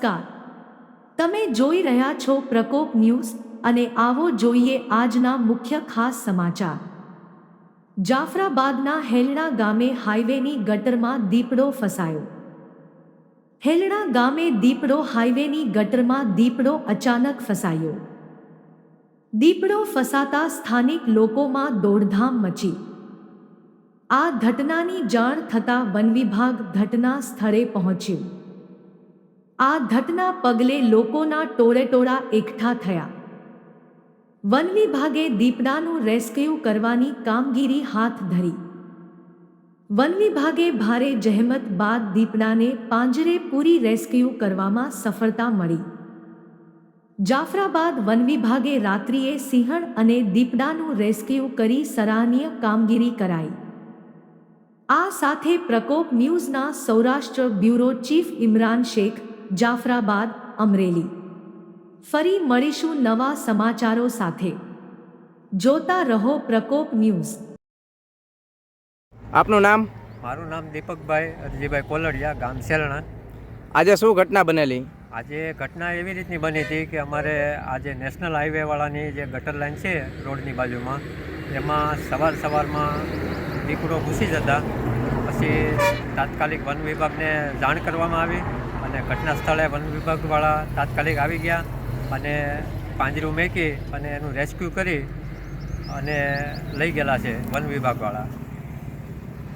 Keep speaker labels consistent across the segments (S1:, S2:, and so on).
S1: નમસ્કાર. તમે જોઈ રહ્યા છો પ્રકોપ ન્યૂઝ અને આવો જોઈએ આજના મુખ્ય ખાસ સમાચાર. જાફરાબાદના હેલણા ગામે હાઈવેની ગટરમાં દીપડો ફસાયો. હેલણા ગામે દીપડો હાઈવેની ગટરમાં દીપડો અચાનક ફસાયો. દીપડો ફસાતા સ્થાનિક લોકોમાં દોડધામ મચી. આ ઘટનાની જાણ થતાં વનવિભાગ ઘટના સ્થળે પહોંચ્યું. આ ઘટના પગલે લોકોના ટોળેટોળા એકઠા થયા. વન વિભાગે દીપડાનું રેસ્ક્યુ કરવાની કામગીરી હાથ ધરી. વન વિભાગે ભારે જહેમત બાદ દીપડાને પાંજરે પૂરી રેસ્ક્યુ કરવામાં સફળતા મળી. જાફરાબાદ વન વિભાગે રાત્રિએ સિંહણ અને દીપડાનું રેસ્ક્યુ કરી સરાહનીય કામગીરી કરાઈ. આ સાથે પ્રકોપ ન્યૂઝના સૌરાષ્ટ્ર બ્યુરો ચીફ ઇમરાન શેખ જાફરાબાદ અમરેલી. ફરી મળીશું નવા સમાચારો સાથે. જોતા રહો પ્રકોપ ન્યૂઝ.
S2: આપનું નામ?
S3: મારું નામ દીપકભાઈ અરજીભાઈ કોલડિયા ગામ સેલણા
S2: આજે શું ઘટના બનેલી?
S3: આજે ઘટના એવી રીતની બની હતી કે અમારે આજે નેશનલ હાઈવેવાળાની જે ગટર લાઈન છે રોડની બાજુમાં એમાં સવાર સવારમાં દીપડો ઘૂસી જતા પછી તાત્કાલિક વન વિભાગને જાણ કરવામાં આવી. અને ઘટના સ્થળે વન વિભાગવાળા તાત્કાલિક આવી ગયા અને પાંજરું મેકી અને એનું રેસ્ક્યુ કરી અને લઈ ગયેલા છે વન વિભાગવાળા.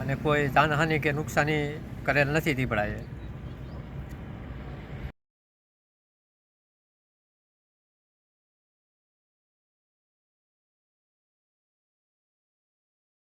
S3: અને કોઈ જાનહાનિ કે નુકસાની કરેલ નથી દીપડાએ